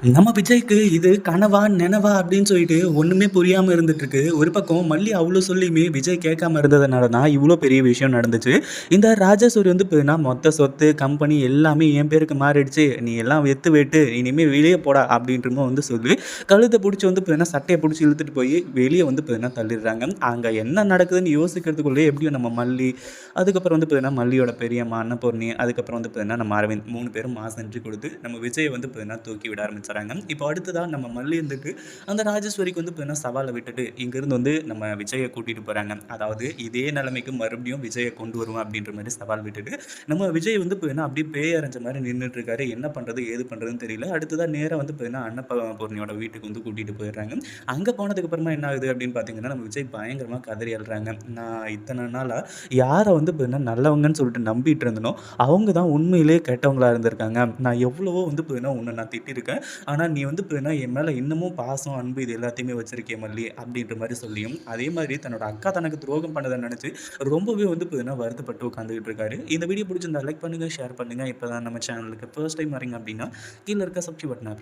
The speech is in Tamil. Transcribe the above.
நம்ம விஜய்க்கு இது கனவா, நினவா அப்படின்னு சொல்லிட்டு ஒண்ணுமே புரியாம இருந்துட்டுருக்கு. ஒரு பக்கம் மல்லி அவ்வளோ சொல்லியுமே விஜய் கேட்காம இருந்ததுனால தான் இவ்வளோ பெரிய விஷயம் நடந்துச்சு. இந்த ராஜேஸ்வரி வந்து பார்த்தீங்கன்னா, மொத்த சொத்து, கம்பெனி எல்லாமே என் பேருக்கு மாறிடுச்சு. நீ எல்லாம் வெத்து விட்டு இனிமே வெளியே போடா அப்படின்ற வந்து சொல்லி, கழுத்தை பிடிச்சி வந்து பார்த்தீங்கன்னா, சட்டையை பிடிச்சி இழுத்துட்டு போய் வெளியே வந்து பார்த்தீங்கன்னா தள்ளிடுறாங்க. அங்கே என்ன நடக்குதுன்னு யோசிக்கிறதுக்குள்ளேயே எப்படியும் நம்ம மல்லி, அதுக்கப்புறம் வந்து பார்த்தீங்கன்னா, மல்லியோட பெரியம்மா அன்னபூர்ணி, அதுக்கப்புறம் வந்து பார்த்தீங்கன்னா, நம்ம அரவிந்த் மூணு பேரும் மாஸ் கொடுத்து நம்ம விஜய் வந்து பார்த்தீங்கன்னா தூக்கி விட ஆரம்பிச்சுடுறாங்க. இப்போ அடுத்ததான் நம்ம மல்லி அந்த ராஜேஸ்வரிக்கு வந்து இப்போ என்ன சவாலை விட்டுட்டு, இங்கேருந்து வந்து நம்ம விஜயை கூட்டிகிட்டு போகிறாங்க அதாவது இதே நிலைமைக்கு மறுபடியும் விஜயை கொண்டு வருவேன் அப்படின்ற மாதிரி சவால் விட்டுட்டு, நம்ம விஜய் வந்து இப்போ என்ன அப்படியே பேய் அரைஞ்ச மாதிரி நின்னுட்டு என்ன பண்ணுறது ஏது பண்ணுறதுன்னு தெரியல. அடுத்ததான் நேராக வந்து பார்த்தீங்கன்னா, அன்னபூர்ணியோட வீட்டுக்கு வந்து கூட்டிகிட்டு போயிடுறாங்க. அங்கே போனதுக்கப்புறமா என்ன ஆகுது அப்படின்னு பார்த்தீங்கன்னா, நம்ம விஜய் பயங்கரமாக கதறி அழுறாங்க. நான் இத்தனை நாளாக யாரை வந்து இப்போ என்ன நல்லவங்கன்னு சொல்லிட்டு நம்பிட்டு இருந்தனோ, அவங்க தான் உண்மையிலேயே கெட்டவங்களா இருந்திருக்காங்க. நான் எவ்வளவோ வந்து இப்போ என்ன உன்னை நான் திட்டிருக்கேன் ஆனா நீ வந்து இப்போ என் மேல இன்னமும் பாசம், அன்பு இது எல்லாத்தையுமே வச்சிருக்கே மல்லி அப்படின்ற மாதிரி சொல்லியும், அதே மாதிரி தன்னோட அக்கா தனக்கு துரோகம் பண்ணத நினச்சி ரொம்பவே வந்து இப்போ வருத்தப்பட்டு உட்காந்துக்கிட்டு இருக்காரு. இந்த வீடியோ பிடிச்சிருந்தா லைக் பண்ணுங்க, ஷேர் பண்ணுங்க. இப்போ தான் நம்ம சேனலுக்கு ஃபர்ஸ்ட் டைம் வரீங்க அப்படின்னா, கீழ இருக்க சப்ஸ்கிரைப் பட்டன